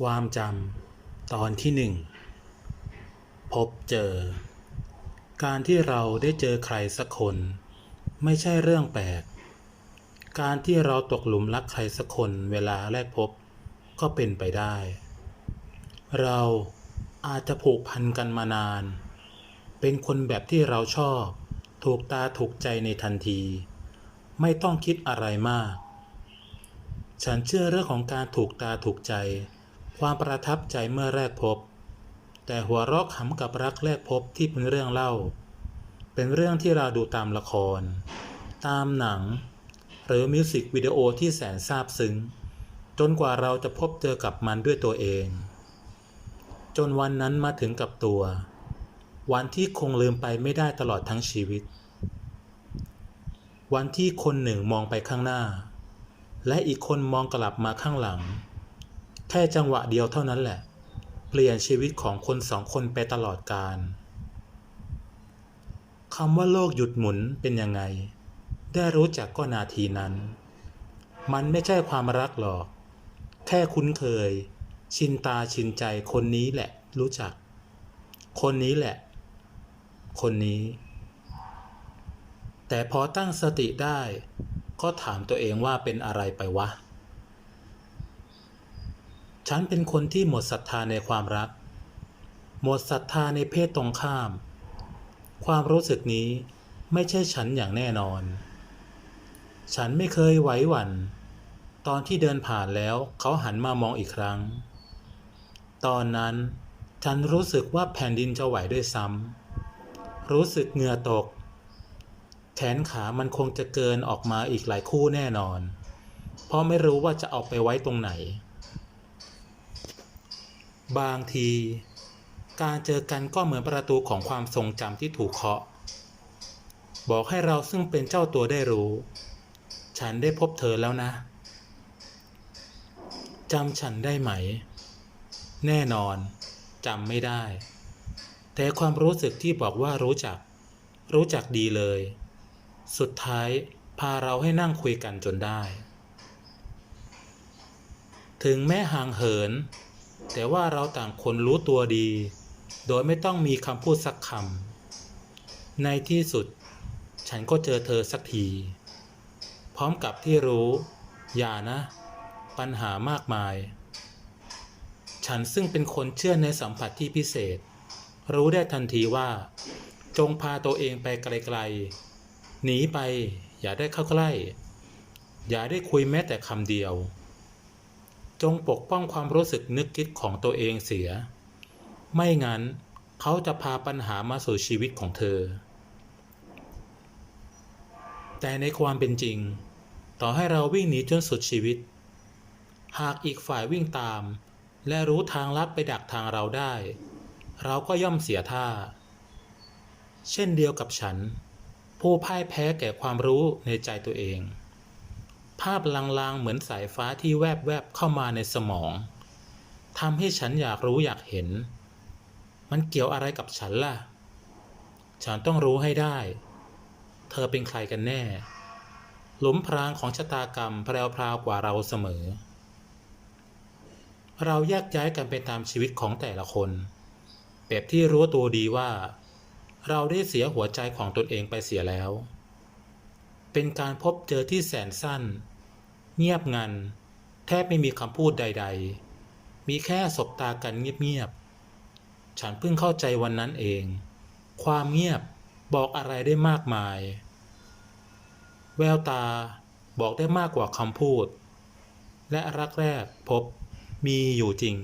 ความจำตอนที่หนึ่งพบเจอ การที่เราได้เจอใครสักคน ไม่ใช่เรื่องแปลก การที่เราตกหลุมรักใครสักคนเวลาแรกพบก็เป็นไปได้ เราอาจจะผูกพันกันมานาน เป็นคนแบบที่เราชอบ ถูกตาถูกใจในทันที ไม่ต้องคิดอะไรมาก ฉันเชื่อเรื่องของการถูกตาถูกใจ ความประทับใจเมื่อแรกพบ แต่หัวเราะขำกับรักแรกพบที่เป็นเรื่องเล่า เป็นเรื่องที่เราดูตามละคร ตามหนัง หรือมิวสิกวิดีโอที่แสนซาบซึ้ง จนกว่าเราจะพบเจอกับมันด้วยตัวเอง จนวันนั้นมาถึงกับตัว วันที่คงลืมไปไม่ได้ตลอดทั้งชีวิต วันที่คนหนึ่งมองไปข้างหน้า และอีกคนมองกลับมาข้างหลัง แค่จังหวะเดียวเท่านั้นแหละ เปลี่ยนชีวิตของคนสองคนไปตลอดกาลคำว่าโลกหยุดหมุนเป็นยังไง ได้รู้จักก็นาทีนั้น มันไม่ใช่ความรักหรอก แค่คุ้นเคย ชินตาชินใจคนนี้แหละ รู้จัก คนนี้แหละ คนนี้ แต่พอตั้งสติได้ ก็ถามตัวเองว่าเป็นอะไรไปวะ ฉันเป็นคนที่หมดศรัทธาในความรัก หมดศรัทธาในเพศตรงข้าม ความรู้สึกนี้ไม่ใช่ฉันอย่างแน่นอน ฉันไม่เคยไหวหวั่น ตอนที่เดินผ่านแล้วเขาหันมามองอีกครั้ง ตอนนั้นฉันรู้สึกว่าแผ่นดินจะไหวด้วยซ้ำ รู้สึกเหงื่อตก แขนขามันคงจะเกินออกมาอีกหลายคู่แน่นอน เพราะไม่รู้ว่าจะเอาไปไว้ตรงไหน บางที การเจอกันก็เหมือนประตูของความทรงจำที่ถูกเคาะ บอกให้เราซึ่งเป็นเจ้าตัวได้รู้ ฉันได้พบเธอแล้วนะจำฉันได้ไหม แน่นอนจำไม่ได้ แต่ความรู้สึกที่บอกว่ารู้จัก รู้จักดีเลย สุดท้ายพาเราให้นั่งคุยกันจนได้ ถึงแม้ห่างเหิน แต่ว่าเราต่างคนรู้ตัวดี โดยไม่ต้องมีคำพูดสักคำ ในที่สุด ฉันก็เจอเธอสักที พร้อมกับที่รู้ อย่านะ ปัญหามากมาย ฉันซึ่งเป็นคนเชื่อในสัมผัสที่พิเศษ รู้ได้ทันทีว่า จงพาตัวเองไปไกลๆ หนีไป อย่าได้เข้าใกล้ อย่าได้คุยแม้แต่คำเดียว จงปกป้องความรู้สึกนึกคิดของตัวเองเสีย ไม่งั้นเขาจะพาปัญหามาสู่ชีวิตของเธอ แต่ในความเป็นจริง ต่อให้เราวิ่งหนีจนสุดชีวิต หากอีกฝ่ายวิ่งตาม และรู้ทางลัดไปดักทางเราได้ เราก็ย่อมเสียท่า เช่นเดียวกับฉัน ผู้พ่ายแพ้แก่ความรู้ในใจตัวเอง ภาพลางๆ เหมือนสายฟ้าที่แวบๆเข้ามาในสมองทำให้ฉันอยากรู้อยากเห็น มันเกี่ยวอะไรกับฉันล่ะ ฉันต้องรู้ให้ได้ เธอเป็นใครกันแน่ หลุมพรางของชะตากรรมแพรวๆกว่าเราเสมอ เราแยกย้ายกันไปตามชีวิตของแต่ละคน แบบที่รู้ตัวดีว่า เราได้เสียหัวใจของตนเองไปเสียแล้ว เป็นการพบเจอที่แสนสั้น เงียบงัน แทบไม่มีคำพูดใด ๆ มีแค่สบตากันเงียบๆ ฉันเพิ่งเข้าใจวันนั้นเอง ความเงียบบอกอะไรได้มากมาย แววตาบอกได้มากกว่าคำพูด และรักแรกพบมีอยู่จริง